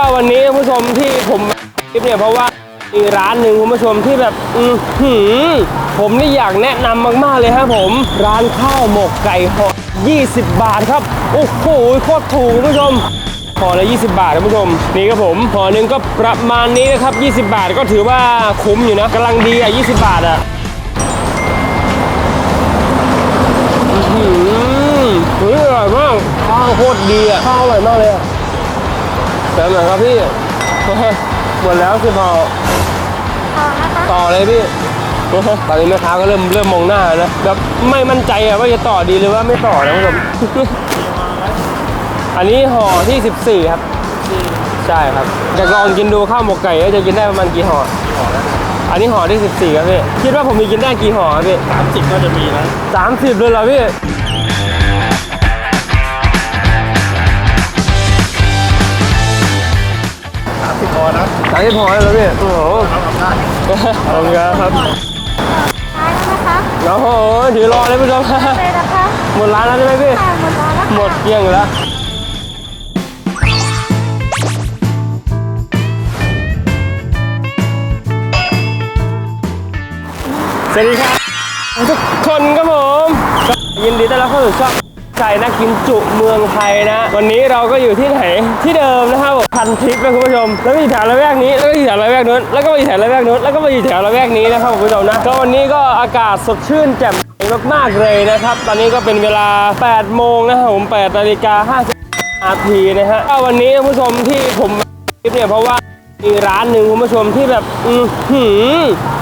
ก็วันนี้ผู้ชมที่ผมคลิปเนี่ยเพราะว่ามีร้านหนึ่งคุณผู้ชมที่แบบอือหือผมนี่อยากแนะนำมากๆเลยครับผม ร้านข้าวหมกไก่ห่อ20 บาทครับ โอ้โหโคตรถูกคุณผู้ชมห่อละ20 บาทคุณผู้ชม นี่ครับผมห่อหนึ่งก็ประมาณนี้นะครับ 20 บาทก็ถือว่าคุ้มอยู่นะกำลังดีอะ 20 บาทอะอืมเฮ้ยอร่อยมากข้าวโคตรดีอะข้าวอร่อยมากเลยอะ เติมหน่อยครับพี่ หมดแล้วสิพอต่อเลยพี่ ตอนนี้แม่ค้าก็เริ่มเริ่มมองหน้าแล้วนะแบบไม่มั่นใจอะว่าจะต่อดีหรือว่าไม่ต่อนะคุณผู้ชมอันนี้ห่อที่ 14 ครับ ใช่ครับอยากลองกินดูข้าวหมกไก่ว่าจะกินได้ประมาณกี่ห่ออันนี้ห่อที่ 14 ครับพี่ คิดว่าผมมีกินได้กี่ห่อครับพี่สามสิบก็จะมีนะสามสิบเลยเหรอพี่ นะสามสิบห่อเลยเหรอพี่โอ้โหเราทำได้ขอบคุณครับท้ายแล้วนะคะโอ้โหถือรอเลยผู้ชมเลยนะคะหมดร้านแล้วใช่ไหมพี่ค่ะหมดแล้วนะคะหมดเกลี้ยงอยู่แล้วสวัสดีครับทุกคนครับผมก็ยินดีต้อนรับเข้าสู่ช่อง ใจนักกินจุเมืองไทยนะ วันนี้เราก็อยู่ที่ไหนที่เดิมนะครับพันทิปนะคุณผู้ชม แล้วก็อยู่แถวละแวกนี้แล้วก็อยู่แถวละแวกนู้นแล้วก็มาอยู่แถวละแวกนู้นแล้วก็มาอยู่แถวละแวกนี้นะครับคุณผู้ชมนะก็วันนี้ก็อากาศสดชื่นแจ่มใสมากๆเลยนะครับ ตอนนี้ก็เป็นเวลา 8 โมงนะครับผม8นาฬิกา50นาทีนะฮะวันนี้คุณผู้ชมที่ผมคลิปเนี่ยเพราะว่ามีร้านหนึ่งคุณผู้ชมที่แบบ อือหือ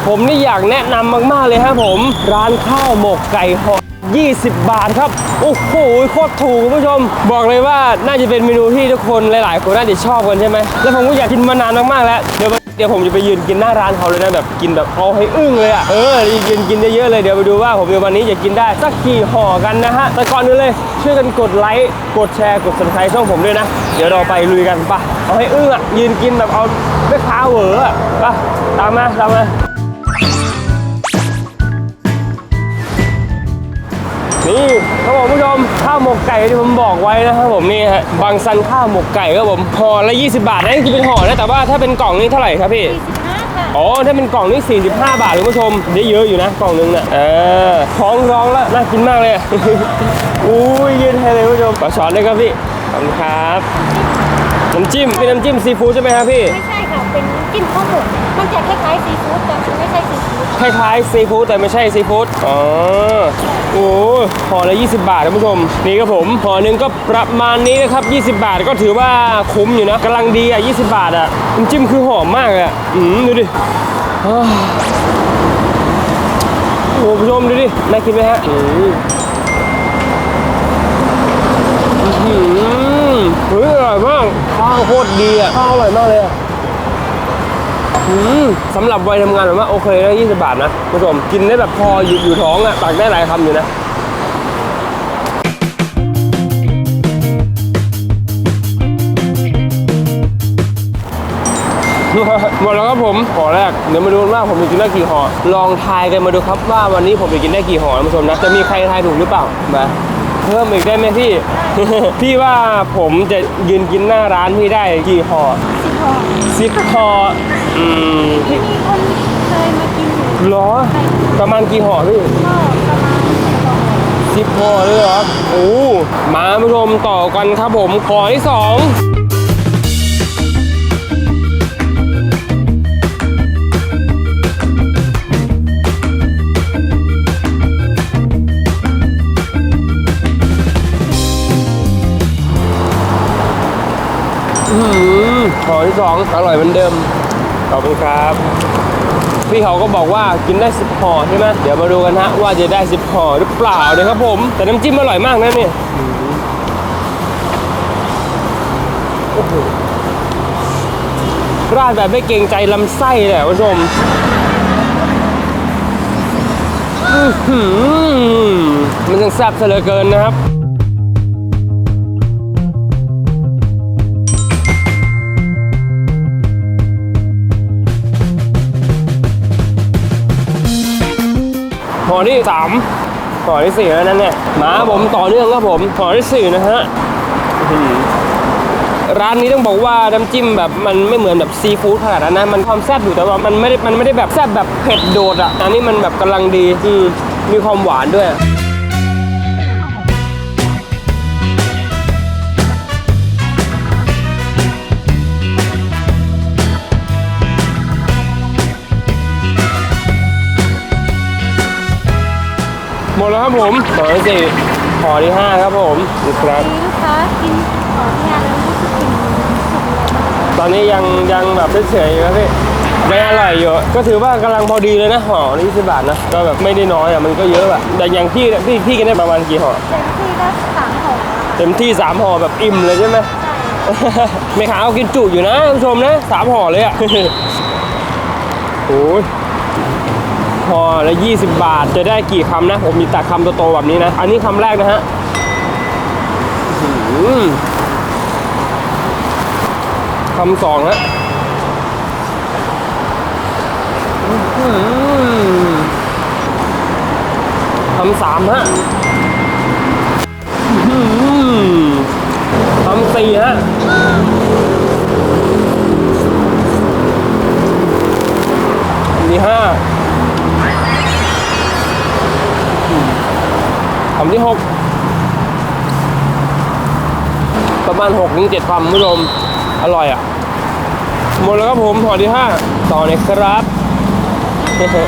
ผมนี่อยากแนะนำมากๆเลยครับผม ร้านข้าวหมกไก่ห่อ 20 บาทครับ โอ้โหโคตรถูกคุณผู้ชม บอกเลยว่าน่าจะเป็นเมนูที่ทุกคนหลาย ๆ คนน่าจะชอบกันใช่ไหมแล้วผมก็อยากกินมานานมาก ๆ แล้ว เดี๋ยวเดี๋ยวผมจะไปยืนกินหน้าร้านเขาเลยนะแบบกินแบบเอาให้อึ้งเลยอะเออยืนกินเยอะๆเลยเดี๋ยวไปดูว่าผมในวันนี้จะกินได้สักกี่ห่อกันนะฮะแต่ก่อนอื่นเลยช่วยกันกดไลค์กดแชร์กด subscribe ช่องผมด้วยนะ เดี๋ยวเราไปลุยกันปะเอาให้อึ้งอะยืนกินแบบเอาไม่ค้าเหวออะปะตามมาตามมา นี่ครับผมผู้ชมข้าวหมกไก่ที่ผมบอกไว้นะครับผมนี่ฮะบางซันข้าวหมกไก่ครับผมห่อละ 20 บาทนะนี่คือเป็นห่อนะแต่ว่าถ้าเป็นกล่องนี่เท่าไหร่ครับพี่45ค่ะอ๋อถ้าเป็นกล่องนี่ 45 บาทคุณผู้ชมได้เยอะอยู่นะกล่องนึงน่ะเออท้องร้องแล้วน่ากินมากเลยอุ้ยยืนให้เลยคุณผู้ชมขอช้อนเลยครับพี่ขอบคุณครับน้ำจิ้มเป็นน้ำจิ้มซีฟู้ดใช่ไหมครับพี่ไม่ใช่ค่ะเป็นจิ้มข้าวหมกมันจะคล้ายๆซีฟู้ดแต่ คล้ายๆซีฟู้ดแต่ไม่ใช่ซีฟู้ดอ๋อโอ้ห่อละ 20 บาทท่านผู้ชม นี่ครับผมห่อหนึ่งก็ประมาณนี้นะครับ 20 บาทก็ถือว่าคุ้มอยู่นะกำลังดีอะ 20 บาทอะน้ำจิ้มคือหอมมากอะอืมดูดิอ้าวโอ้ผู้ชมดูดิ น่ากินไหมฮะอืมอื้อหือเฮ้ยอร่อยมากข้าวโคตรดีอะข้าวอร่อยมากเลยอะ สำหรับวัยทำงานผมว่าโอเคนะ20 บาทนะคุณผู้ชมกินได้แบบพออยู่อยู่ท้องอะตักได้หลายคำอยู่นะหมดแล้วครับผมห่อแรกเดี๋ยวมาดูว่าผมจะกินได้กี่ห่อลองทายกันมาดูครับว่าวันนี้ผมจะกินได้กี่ห่อผู้ชมนะจะมีใครทายถูกหรือเปล่ามาเพิ่มอีกได้ไหมพี่ พี่ว่าผมจะยืนกินหน้าร้านพี่ได้กี่ห่อ สิบห่อสิบพออืมมีคนเคยมากินอยู่เหรอ ประมาณกี่ห่อพี่ก็ประมาณสองสิบห่อเลยเหรอ โอ้ มาผู้ชมต่อกันครับผมห่อที่สองอื้อ หือห่อที่สองอร่อยเหมือนเดิม ขอบคุณครับ พี่เขาก็บอกว่ากินได้10ห่อใช่ไหมเดี๋ยวมาดูกันฮะว่าจะได้10ห่อหรือเปล่านะครับผม แต่น้ำจิ้มอร่อยมากนะเนี่ยโอ้โหราดแบบไม่เกรงใจลำไส้เลยคุณผู้ชมมันยังแซ่บเหลือเกินนะครับ ที่สามห่อที่สี่แล้วนั่นเนี่ยมาผมต่อเนื่องครับผมต่อที่สี่นะฮะร้านนี้ต้องบอกว่าน้ำจิ้มแบบมันไม่เหมือนแบบซีฟู้ดขนาดนั้นนะมันความแซ่บอยู่แต่ว่ามันไม่ได้มันไม่ได้แบบแซ่บแบบเผ็ดโดดอะอันนี้มันแบบกำลังดีคือมีความหวานด้วย หมดแล้วครับผมห่อที่สี่ห่อที่ห้าครับผมนี่ครับนี่ลูกค้ากินของเนี่ยแล้วรู้สึกกินสุกเลยตอนนี้ยังยังแบบเฉยๆอยู่ครับพี่ไม่อร่อยอยู่ก็ถือว่ากำลังพอดีเลยนะห่อนี่สิบบาทนะก็แบบไม่ได้น้อยอะมันก็เยอะอะแต่อย่างพี่เนี่ยพี่พี่กินได้ประมาณกี่ห่อเต็มที่ก็สามห่อแล้วค่ะเต็มที่สามห่อแบบอิ่มเลยใช่ไหมใช่ไม่ขาเอากินจุอยู่นะคุณผู้ชมนะสามห่อเลยอะ โอ้ย ห่อละยี่สิบบาท จะได้กี่คำนะ ผมมีแต่คำโตๆแบบนี้นะ อันนี้คำแรกนะฮะคำสองฮะอื้อหือคำสามฮะคำสี่ฮะอัน ที่ห้ามที่หกประมาณหกถึงเจ็ดคำคุณผู้ชมอร่อยอะ หมดแล้วครับผมหอที่ห้าต่อเลยครับขอบคุ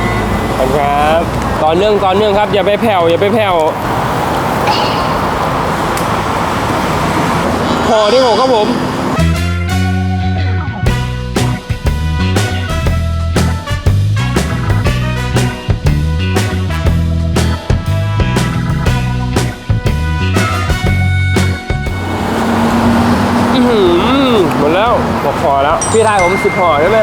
ณครับต่อเนื่องต่อเนื่องครับ อย่าไปแผ่วอย่าไปแผ่วห่อที่หกครับผม พอแล้วพี่ทายผมสิบห่อใช่ไหม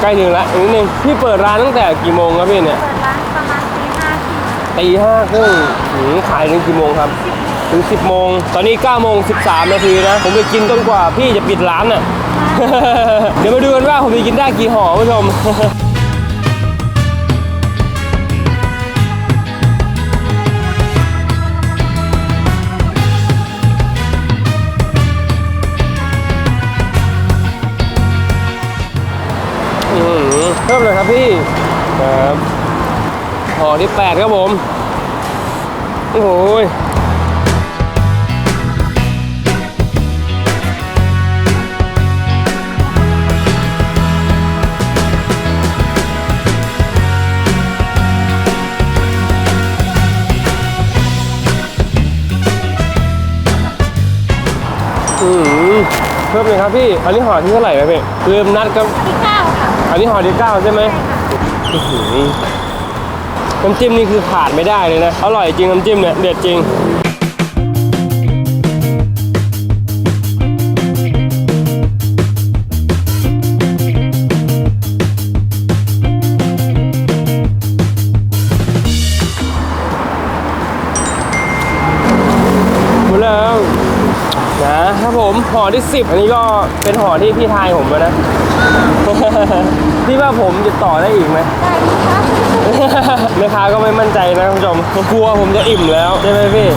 ใกล้ถึงแล้วอีกนิดนึงพี่เปิดร้านตั้งแต่กี่โมงครับพี่เนี่ย เปิดร้านประมาณตีห้าที่ตีห้าครึ่งหืมขายถึงกี่โมงครับ ถึง 10 โมง ตอนนี้9โมง13 นาทีนะ ผมไปกินจนกว่าพี่จะปิดร้านน่ะ เดี๋ยวมาดูกันว่าผมจะกินได้กี่ห่อคุณผู้ชม เพิ่มเลยครับพี่ครับห่อที่แปดครับผม โอ้โหเพิ่มเลยครับพี่ อันนี้ห่อที่เท่าไหร่ครับพี่ลืมนัดครับที่เก้าค่ะอั นนี้ห่อที่เก้าใช่ไหมอื้อหือน้ำจิ้มนี่คือขาดไม่ได้เลยนะ อร่อยจริงน้ำจิ้มเนี่ยเด็ดจริงหมดแล้วนะครับผมห่อที่ 10 อันนี้ก็เป็นห่อที่พี่ทายผมนะ พี่ว่าผมจะต่อได้อีกไหม ได้ลูกค้าแม่ค้าก็ไม่มั่นใจนะคุณผู้ชมกลัวผมจะอิ่มแล้ว ใช่ไหมพี่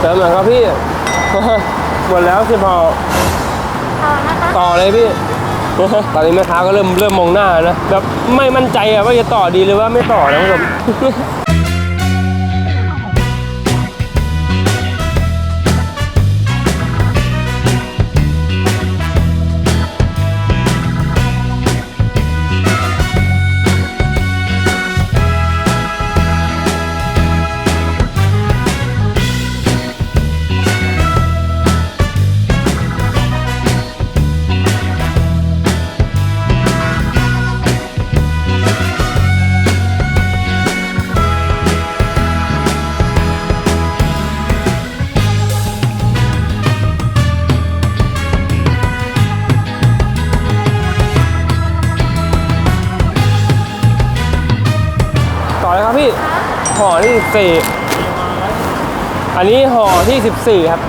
เติมหน่อยครับพี่ หมดแล้วสิพอ ต่อนะคะ ต่อเลยพี่ ตอนนี้แม่ค้าก็เริ่มเริ่มมองหน้านะแบบไม่มั่นใจอะว่าจะต่อดีหรือว่าไม่ต่อนะคุณผู้ชม ห่อที่สี่อันนี้ห่อที่สิบสี่ครับ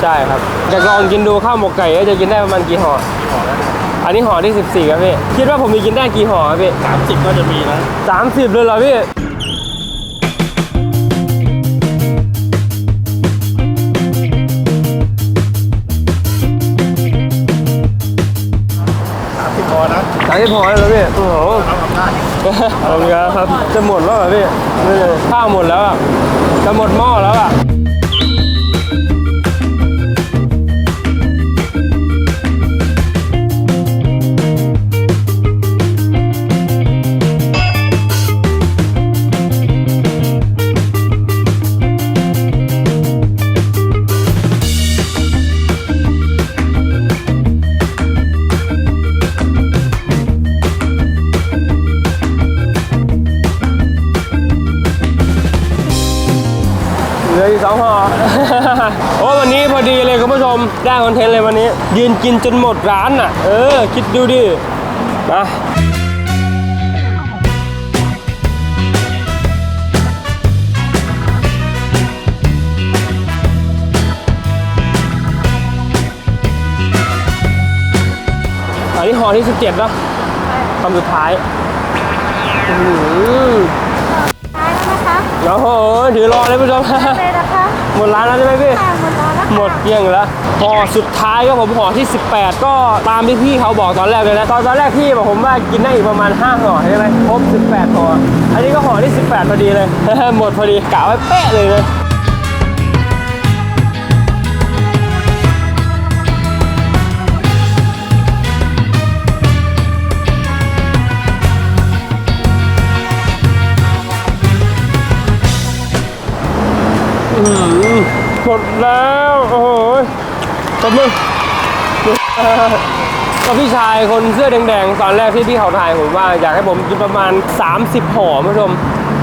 ใช่ครับอยากลองกินดูข้าวหมกไก่ว่าจะกินได้ประมาณกี่ห่อห่อแล้วออันนี้ห่อที่14ครับพี่ คิดว่าผมจะกินได้กี่ห่อครับพี่สามสิบก็จะมีนะ30เลยเหรอพี่ สามสิบห่อเลยเหรอพี่โอ้โหเราทำได้ขอบคุณครับจะหมดแล้วเหรอพี่นี่เลยข้าวหมดแล้วอะจะหมดหม้อแล้วอะ ดีเลยคุณผู้ชม ได้คอนเทนต์เลยวันนี้ ยืนกินจนหมดร้านอะ เออ คิดดูดิมาอันนี้ห่อที่ 17แล้วคำสุดท้ายอื้อหือท้ายแล้วนะคะโอ้โหถือรอเลยผู้ชม เลยนะคะ หมดร้านแล้วใช่ไหมพี่ค่ะหมดแล้วนะคะ หมดเกลี้ยงแล้วห่อสุดท้ายก็ผมห่อที่ 18 ก็ตามที่พี่เขาบอกตอนแรกเลยนะ ตอนตอนแรกพี่บอกผมว่ากินได้อีกประมาณ5ห่อใช่ไหมครบ18ห่ออันนี้ก็ห่อที่ 18 พอดีเลย หมดพอดีกะไว้เป๊ะเลยเลยอื้อ หมดแล้ว โอ้โหตบมือก็พี่ชายคนเสื้อแดงๆ ตอนแรกที่พี่เขาถ่ายผมว่า อยากให้ผมกินประมาณ 30ห่อผู้ชม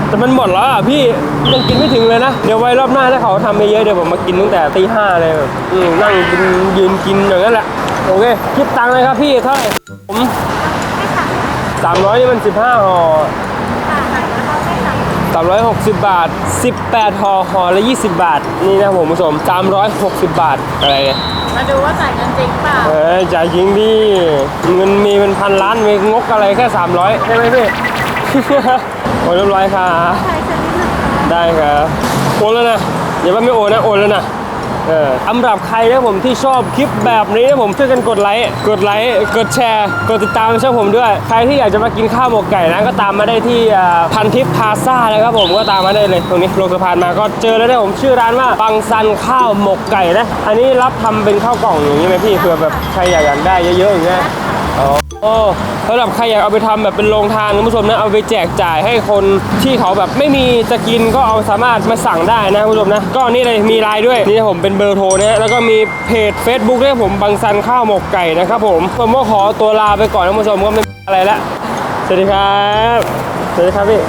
แต่มันหมดแล้วอะพี่ยังกินไม่ถึงเลยนะ เดี๋ยวไว้รอบหน้าถ้าเขาทำเยอะๆเดี๋ยวผมมากินตั้งแต่ตีห้าเลยแบบนั่งกินยืนกินอย่างนั้นแหละ โอเค คิดตังค์เลยครับพี่เท่าไหร่ผมสามร้อยนี่มันสิบห้าห่อ ค่ะแล้วก็ไม่สั่ง 360 บาท 18ห่อห่อละ 20 บาท นี่นะผมผู้ชม360 บาท อะไรเนี่ย มาดูว่าจ่ายเงินจริงเปล่าเอ้ยจ่ายจริงดิเงินมีเป็นพันล้านมีงกอะไรแค่ 300ใช่ไหมพี่ โอนเรียบร้อยค่ะ ใช่ชนิดหนึ่งได้ครับ โอนแล้วนะอย่าว่าไม่โอนนะ โอนแล้วนะ เออสำหรับใครนะผมที่ชอบคลิปแบบนี้นะผมช่วยกันกดไลค์กดไลค์กดแชร์กดติดตามช่องผมด้วย ใครที่อยากจะมากินข้าวหมกไก่นะก็ตามมาได้ที่อ่าพันทิพย์พาซ่านะครับผมก็ตามมาได้เลยตรงนี้ลงสะพานมาก็เจอแล้วนะผมชื่อร้านว่าบังซันข้าวหมกไก่นะอันนี้รับทำเป็นข้าวกล่องอย่างนี้ไหมพี่เผื่อแบบใครอยากอยากได้เยอะๆอย่างเงี้ยอ๋อ โอ้สำหรับใครอยากเอาไปทำแบบเป็นโรงทานคุณผู้ชมนะเอาไปแจกจ่ายให้คนที่เขาแบบไม่มีจะกินก็เอาสามารถมาสั่งได้นะคุณผู้ชมนะก็นี่เลยมีไลน์ด้วยนี่ผมเป็นเบอร์โทรนะแล้วก็มีเพจ Facebook ด้วยผมบังซันข้าวหมกไก่นะครับผมผมก็ขอตัวลาไปก่อนนะคุณผู้ชมก็ไม่อะไรละสวัสดีครับ สวัสดีครับพี่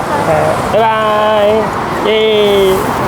บ๊ายบาย